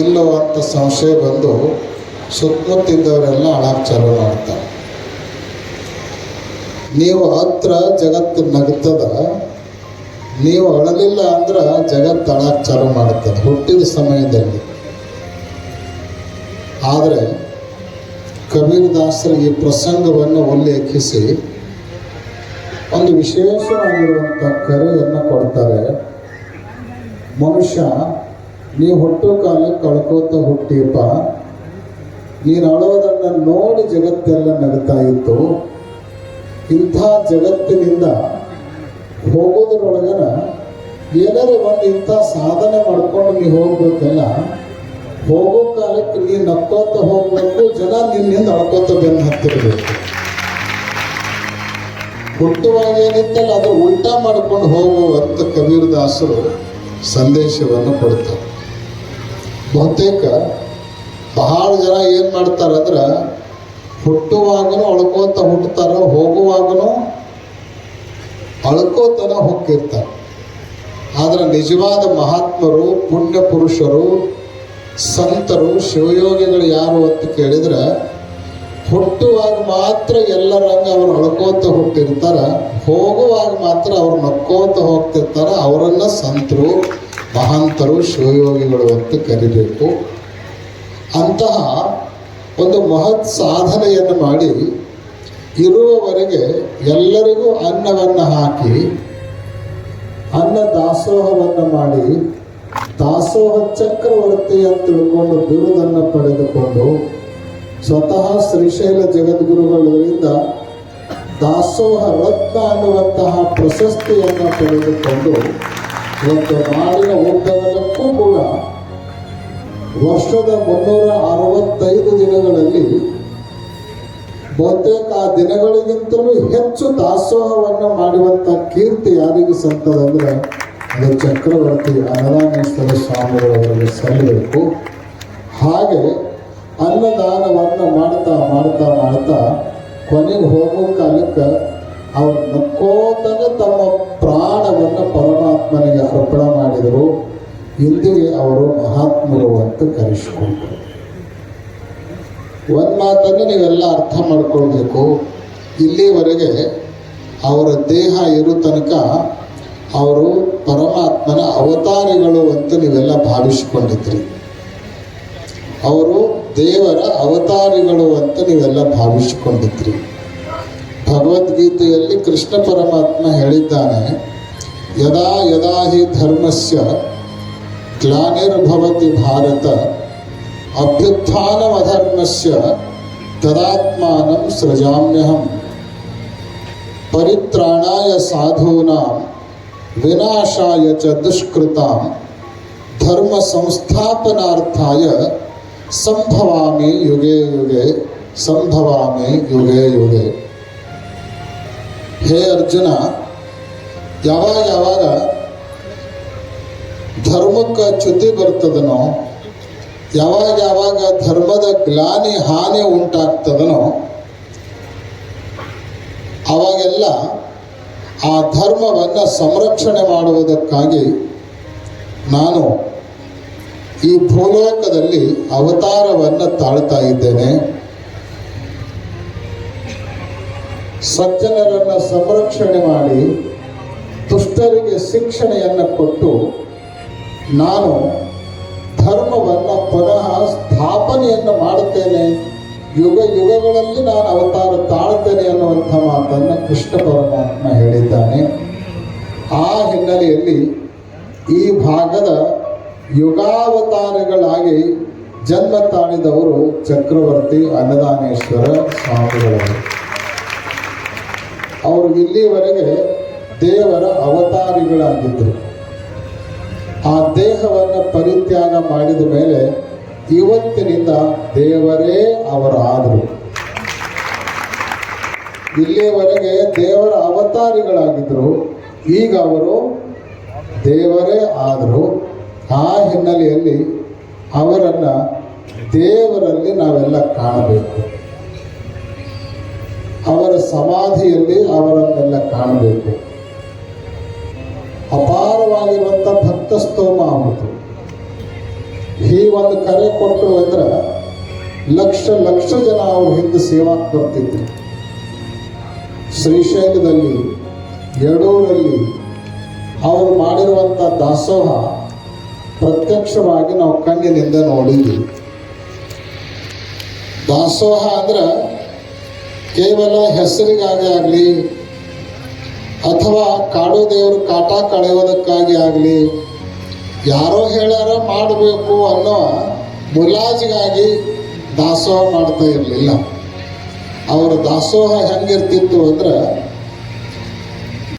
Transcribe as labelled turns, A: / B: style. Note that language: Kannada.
A: ಇಲ್ಲೋ ಅಂತ ಸಂಶಯ ಬಂದು ಸುತ್ತಮುತ್ತಿದ್ದವರೆಲ್ಲ ಅಳಕ್ಕೆ ಚಾಲು ಮಾಡ್ತಾರೆ ನೀವು ಹತ್ರ ಜಗತ್ತು ನಗ್ತದ, ನೀವು ಅಳಲಿಲ್ಲ ಅಂದ್ರೆ ಜಗತ್ತು ಅಳಕ್ಕೆ ಚಾಲು ಮಾಡುತ್ತದೆ ಹುಟ್ಟಿದ ಸಮಯದಲ್ಲಿ. ಆದರೆ ಕಬೀರದಾಸರು ಈ ಪ್ರಸಂಗವನ್ನು ಉಲ್ಲೇಖಿಸಿ ಒಂದು ವಿಶೇಷವಾಗಿರುವಂಥ ಕರೆಯನ್ನು ಕೊಡ್ತಾರೆ. ಮನುಷ್ಯ ನೀವು ಹುಟ್ಟೋ ಕಾಲಕ್ಕೆ ಕಳ್ಕೋತ ಹುಟ್ಟಿಯಪ್ಪ. ನೀನು ಅಳೋದನ್ನು ನೋಡಿ ಜಗತ್ತೆಲ್ಲ ನಗ್ತಾ ಇತ್ತು. ಇಂಥ ಜಗತ್ತಿನಿಂದ ಹೋಗೋದ್ರೊಳಗನ ಏನಾರು ಒಂದು ಇಂಥ ಸಾಧನೆ ಮಾಡ್ಕೊಂಡು ನೀವು ಹೋಗ್ಬೇಕಲ್ಲ, ಹೋಗೋ ಕಾಲಕ್ಕೆ ನೀನು ನಕ್ಕೋತ ಹೋಗ್ಬೇಕು, ಜನ ನಿನ್ನಿಂದ ಅಳ್ಕೋತ ಬೆನ್ನು ಹತ್ತಿರಬೇಕು. ಹುಟ್ಟುವಾಗ ಏನಿತ್ತಲ್ಲ, ಅದು ಉಲ್ಟಾ ಮಾಡ್ಕೊಂಡು ಹೋಗುವಂತ ಕಬೀರದಾಸರು ಸಂದೇಶವನ್ನು ಕೊಡ್ತಾರೆ. ಬಹುತೇಕ ಬಹಳ ಜನ ಏನು ಮಾಡ್ತಾರೆ ಅಂದ್ರೆ ಹುಟ್ಟುವಾಗನೂ ಅಳ್ಕೋತ ಹುಟ್ಟುತ್ತಾರ ಹೋಗುವಾಗನೂ ಅಳ್ಕೋತನ ಹುಕ್ಕಿರ್ತಾರೆ ಆದರೆ ನಿಜವಾದ ಮಹಾತ್ಮರು, ಪುಣ್ಯ ಪುರುಷರು, ಸಂತರು, ಶಿವಯೋಗಿಗಳು ಯಾರು ಅಂತ ಕೇಳಿದ್ರೆ ಹುಟ್ಟುವಾಗ ಮಾತ್ರ ಎಲ್ಲರಂಗ ಅವ್ರು ಅಳ್ಕೋತ ಹುಟ್ಟಿರ್ತಾರ, ಹೋಗುವಾಗ ಮಾತ್ರ ಅವ್ರು ನಕ್ಕೋತ ಹೋಗ್ತಿರ್ತಾರ, ಅವರನ್ನ ಸಂತರು ಮಹಾಂತರು ಶಿವಯೋಗಿಗಳು ಅಂತ ಕರಿಬೇಕು. ಅಂತಹ ಒಂದು ಮಹತ್ ಸಾಧನೆಯನ್ನು ಮಾಡಿ ಇರುವವರೆಗೆ ಎಲ್ಲರಿಗೂ ಅನ್ನವನ್ನು ಹಾಕಿ, ಅನ್ನ ದಾಸೋಹವನ್ನು ಮಾಡಿ, ದಾಸೋಹ ಚಕ್ರವರ್ತಿ ಅಂತ ತಿಳ್ಕೊಂಡು ಬಿರುದನ್ನು ಪಡೆದುಕೊಂಡು ಸ್ವತಃ ಶ್ರೀಶೈಲ ಜಗದ್ಗುರುಗಳಿಂದ ದಾಸೋಹ ರತ್ನ ಅನ್ನುವಂತಹ ಪ್ರಶಸ್ತಿಯನ್ನು ಪಡೆದುಕೊಂಡು ಇವತ್ತು ನಾಡಿನ ಕೂಡ. ವರ್ಷದ ಮುನ್ನೂರ ಅರವತ್ತೈದು ದಿನಗಳಲ್ಲಿ ಬಹುತೇಕ ಆ ದಿನಗಳಿಗಿಂತಲೂ ಹೆಚ್ಚು ದಾಸೋಹವನ್ನು ಮಾಡುವಂಥ ಕೀರ್ತಿ ಯಾರಿಗೆ ಸಂತದಂದ್ರೆ ಅದು ಚಕ್ರವರ್ತಿ ಅನರಾಮೇಶ್ವರ ಸ್ವಾಮಿಗಳವರಿಗೆ ಸಲ್ಲಬೇಕು. ಹಾಗೆ ಅನ್ನದಾನವನ್ನು ಮಾಡ್ತಾ ಮಾಡ್ತಾ ಮಾಡ್ತಾ ಕೊನೆಗೆ ಹೋಗೋ ಕಾಲಕ್ಕೆ ಅವ್ರು ನಕ್ಕೋತನೆ ತಮ್ಮ ಪ್ರಾಣವನ್ನು ಪರಮಾತ್ಮನಿಗೆ ಅರ್ಪಣೆ ಮಾಡಿದರು. ಇಂದಿಗೆ ಅವರು ಮಹಾತ್ಮರು ಅಂತ ಕರೆಸಿಕೊಂಡರು. ಒಂದು ಮಾತನ್ನು ನೀವೆಲ್ಲ ಅರ್ಥ ಮಾಡ್ಕೊಳ್ಬೇಕು. ಇಲ್ಲಿವರೆಗೆ ಅವರ ದೇಹ ಇರೋ ತನಕ ಅವರು ಪರಮಾತ್ಮನ ಅವತಾರಿಗಳು ಅಂತ ನೀವೆಲ್ಲ ಭಾವಿಸಿಕೊಂಡಿದ್ರಿ. ಅವರು ದೇವರ ಅವತಾರಿಗಳು ಅಂತ ನೀವೆಲ್ಲ ಭಾವಿಸಿಕೊಂಡಿದ್ರಿ. ಭಗವದ್ಗೀತೆಯಲ್ಲಿ ಕೃಷ್ಣ ಪರಮಾತ್ಮ ಹೇಳಿದ್ದಾನೆ ಯದಾ ಯದಾ ಹಿ ಧರ್ಮಸ್ಯ ಗ್ಲಾನಿರ್ಭವತಿ ಭಾರತ ಅಭ್ಯುತ್ಥಾನಮಧರ್ಮಸ್ಯ ತದಾತ್ಮಾನಂ ಸೃಜಾಮ್ಯಹಂ ಪರಿತ್ರಾಣಾಯ ಸಾಧೂನಾಂ ವಿನಾಶಾಯ ಚ ದುಷ್ಕೃತಾಂ ಧರ್ಮ ಸಂಸ್ಥಾಪನಾರ್ಥಾಯ ಸಂಭವಾಮಿ ಯುಗೆ ಯುಗೆ ಸಂಭವಾಮಿ ಯುಗೆ ಯುಗೆ ಹೇ ಅರ್ಜುನ, ಯಾವಾಗ ಯಾವಾಗ ಧರ್ಮಕ್ಕೆ ಚ್ಯುತಿ ಬರ್ತದನೋ, ಯಾವಾಗ ಯಾವಾಗ ಧರ್ಮದ ಗ್ಲಾನಿ ಹಾನಿ ಉಂಟಾಗ್ತದನೋ, ಅವಾಗೆಲ್ಲ ಆ ಧರ್ಮವನ್ನು ಸಂರಕ್ಷಣೆ ಮಾಡುವುದಕ್ಕಾಗಿ ನಾನು ಈ ಭೂಲೋಕದಲ್ಲಿ ಅವತಾರವನ್ನು ತಾಳ್ತಾ ಇದ್ದೇನೆ. ಸಜ್ಜನರನ್ನು ಸಂರಕ್ಷಣೆ ಮಾಡಿ ದುಷ್ಟರಿಗೆ ಶಿಕ್ಷಣೆಯನ್ನು ಕೊಟ್ಟು ನಾನು ಧರ್ಮವನ್ನ ಪುನಃ ಸ್ಥಾಪನೆಯನ್ನು ಮಾಡುತ್ತೇನೆ. ಯುಗ ಯುಗಗಳಲ್ಲಿ ನಾನು ಅವತಾರ ತಾಳ್ತೇನೆ ಅನ್ನುವಂಥ ಮಾತನ್ನು ಕೃಷ್ಣ ಪರಮಾತ್ಮ ಹೇಳಿದ್ದಾನೆ. ಆ ಹಿನ್ನೆಲೆಯಲ್ಲಿ ಈ ಭಾಗದ ಯುಗಾವತಾರಗಳಾಗಿ ಜನ್ಮ ತಾಳಿದವರು ಚಕ್ರವರ್ತಿ ಅನ್ನದಾನೇಶ್ವರ ಸ್ವಾಮಿಗಳವರು. ಅವರು ಇಲ್ಲಿವರೆಗೆ ದೇವರ ಅವತಾರಿಗಳಾಗಿದ್ದರು. ಆ ದೇಹವನ್ನು ಪರಿತ್ಯಾಗ ಮಾಡಿದ ಮೇಲೆ ಇವತ್ತಿನಿಂದ ದೇವರೇ ಅವರಾದರು ಇಲ್ಲಿಯವರೆಗೆ ದೇವರ ಅವತಾರಿಗಳಾಗಿದ್ದರು. ಈಗ ಅವರು ದೇವರೇ ಆದರು. ಆ ಹಿನ್ನೆಲೆಯಲ್ಲಿ ಅವರನ್ನು ದೇವರಲ್ಲಿ ನಾವೆಲ್ಲ ಕಾಣಬೇಕು. ಅವರ ಸಮಾಧಿಯಲ್ಲಿ ಅವರನ್ನೆಲ್ಲ ಕಾಣಬೇಕು. ಅಪಾರವಾಗಿರುವಂಥ ಭಕ್ತ ಸ್ತೋಮ ಆಯಿತು ಈ ಒಂದು ಕರೆ ಕೊಟ್ಟರು ಅಂದ್ರೆ ಲಕ್ಷ ಲಕ್ಷ ಜನ ಅವ್ರ ಹಿಂದೆ ಸೇವಾಕ್ ಬರ್ತಿದ್ರು. ಶ್ರೀಶೈಲದಲ್ಲಿ, ಯಡೂರಲ್ಲಿ ಅವರು ಮಾಡಿರುವಂಥ ದಾಸೋಹ ಪ್ರತ್ಯಕ್ಷವಾಗಿ ನಾವು ಕಣ್ಣಿನಿಂದ ನೋಡಿದ್ವಿ. ದಾಸೋಹ ಅಂದ್ರೆ ಕೇವಲ ಹೆಸರಿಗಾಗಿ ಆಗಲಿ, ಅಥವಾ ಕಾಡು ದೇವರು ಕಾಟ ಕಳೆಯೋದಕ್ಕಾಗಿ ಆಗಲಿ, ಯಾರೋ ಹೇಳ್ಯಾರ ಮಾಡಬೇಕು ಅನ್ನೋ ಮುಲಾಜಿಗಾಗಿ ದಾಸೋಹ ಮಾಡ್ತಾ ಇರಲಿಲ್ಲ. ಅವರ ದಾಸೋಹ ಹೆಂಗಿರ್ತಿತ್ತು ಅಂದ್ರೆ